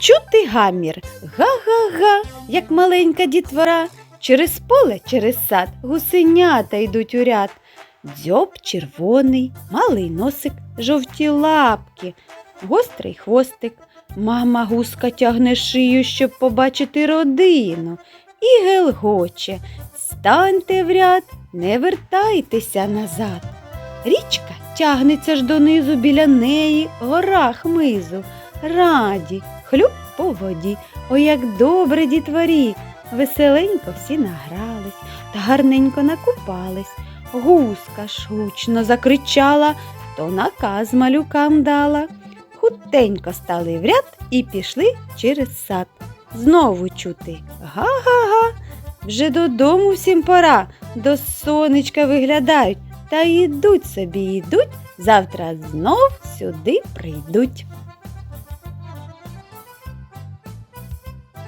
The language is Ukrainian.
Чути гамір, га-га-га, як маленька дітвора. Через поле, через сад гусенята йдуть у ряд. Дзьоб червоний, малий носик, жовті лапки, гострий хвостик. Мама гуска тягне шию, щоб побачити родину, і гелгоче. Станьте в ряд, не вертайтеся назад. Річка тягнеться ж донизу біля неї, гора хмизу. Раді, хлюп по воді. Ой, як добре дітворі. Веселенько всі награлись та гарненько накупались. Гуска ж гучно закричала, то наказ малюкам дала. Хутенько стали в ряд і пішли через сад. Знову чути га-га-га. Вже додому всім пора, до сонечка виглядають, та йдуть собі йдуть, завтра знов сюди прийдуть.